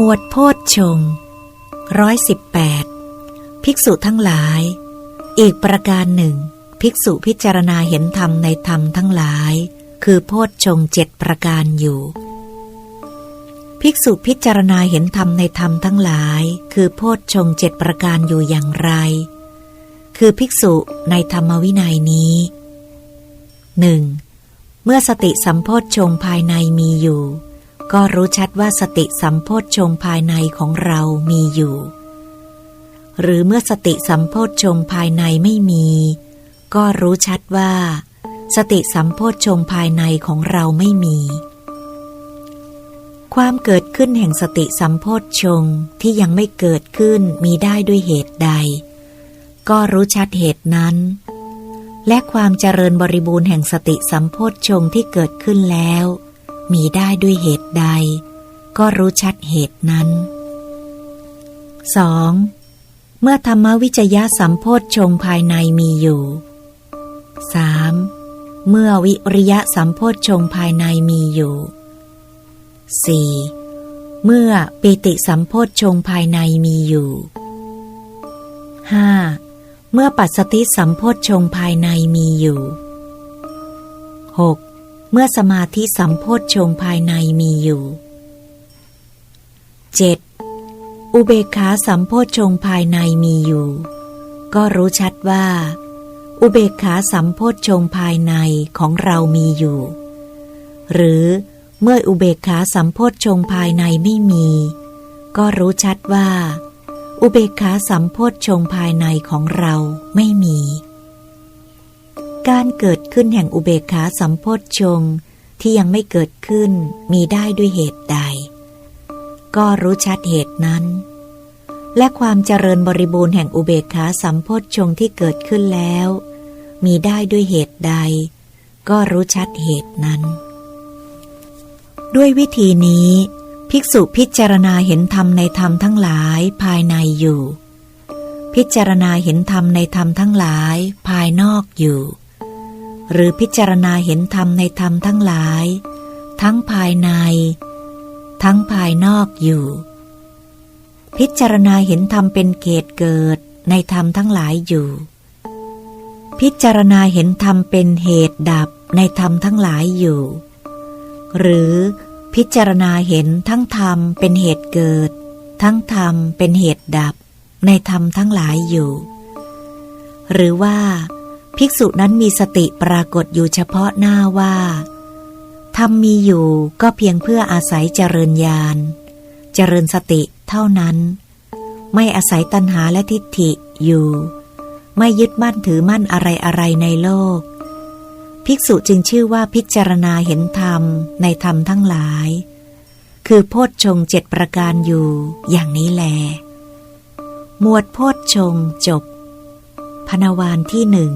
หมวดโพชฌงร้อยสิบแปดภิกษุทั้งหลาย อีกประการหนึ่ง ภิกษุพิจารณาเห็นธรรมในธรรมทั้งหลาย คือโพชฌงเจ็ดประการอยู่ ภิกษุพิจารณาเห็นธรรมในธรรมทั้งหลาย คือโพชฌงเจ็ดประการอยู่อย่างไร คือภิกษุในธรรมวินัยนี้หนึ่งเมื่อสติสัมโพชฌงภายในมีอยู่ ก็รู้ชัดว่าสติสัมโพชฌงภายในของเรามีอยู่ หรือเมื่อสติสัมโพชฌงภายในไม่มี ก็รู้ชัดว่า สติสัมโพชฌงภายในของเราไม่มี ความเกิดขึ้นแห่งสติสัมโพชฌงที่ยังไม่เกิดขึ้นมีได้ด้วยเหตุใด ก็รู้ชัดเหตุนั้น และความเจริญบริบูรณ์แห่งสติสัมโพชฌงที่เกิดขึ้นแล้ว มีได้ด้วยเหตุใด ก็รู้ชัดเหตุนั้น 2. เมื่อธรรมวิจยะสัมโพชงภายในมีอยู่ 3. เมื่อวิริยะสัมโพชงภายในมีอยู่ 4. เมื่อปิติสัมโพชงภายในมีอยู่ 5. เมื่อปัสสติสัมโพชงภายในมีอยู่ 6. เมื่อสมาธิสัมโพชฌงภายในมีอยู่ 7. อุเบกขาสัมโพชฌงภายในมีอยู่ ก็รู้ชัดว่า อุเบกขาสัมโพชฌงภายในของเรามีอยู่ หรือเมื่ออุเบกขาสัมโพชฌงภายในไม่มี ก็รู้ชัดว่า อุเบกขาสัมโพชฌงภายในของเราไม่มี การเกิดขึ้นแห่งอุเบกขาสัมโพชฌงที่ยังไม่เกิดขึ้นมีได้ด้วยเหตุใด ก็รู้ชัดเหตุนั้น และความเจริญบริบูรณ์แห่งอุเบกขาสัมโพชฌงที่เกิดขึ้นแล้ว มีได้ด้วยเหตุใด ก็รู้ชัดเหตุนั้น ด้วยวิธีนี้ ภิกษุพิจารณาเห็นธรรมในธรรมทั้งหลายภายในอยู่พิจารณาเห็นธรรมในธรรมทั้งหลายภายนอกอยู่ หรือพิจารณาเห็นธรรมในธรรมทั้งหลาย ทั้งภายใน ทั้งภายนอกอยู่ พิจารณาเห็นธรรมเป็นเกตเกิดในธรรมทั้งหลายอยู่ พิจารณาเห็นธรรมเป็นเหตุดับในธรรมทั้งหลายอยู่ หรือพิจารณาเห็นทั้งธรรมเป็นเหตุเกิด ทั้งธรรมเป็นเหตุดับในธรรมทั้งหลายอยู่ หรือว่า ภิกษุนั้นมีสติปรากฏอยู่เฉพาะหน้าว่าธรรมมีอยู่ก็เพียงเพื่ออาศัยเจริญญาณ เจริญสติเท่านั้น ไม่อาศัยตัณหาและทิฏฐิอยู่ ไม่ยึดมั่นถือมั่นอะไรอะไรในโลก ภิกษุจึงชื่อว่าพิจารณาเห็นธรรมในธรรมทั้งหลาย คือโพชฌงเจ็ดประการอยู่อย่างนี้แล หมวดโพชฌงจบพนวานที่หนึ่ง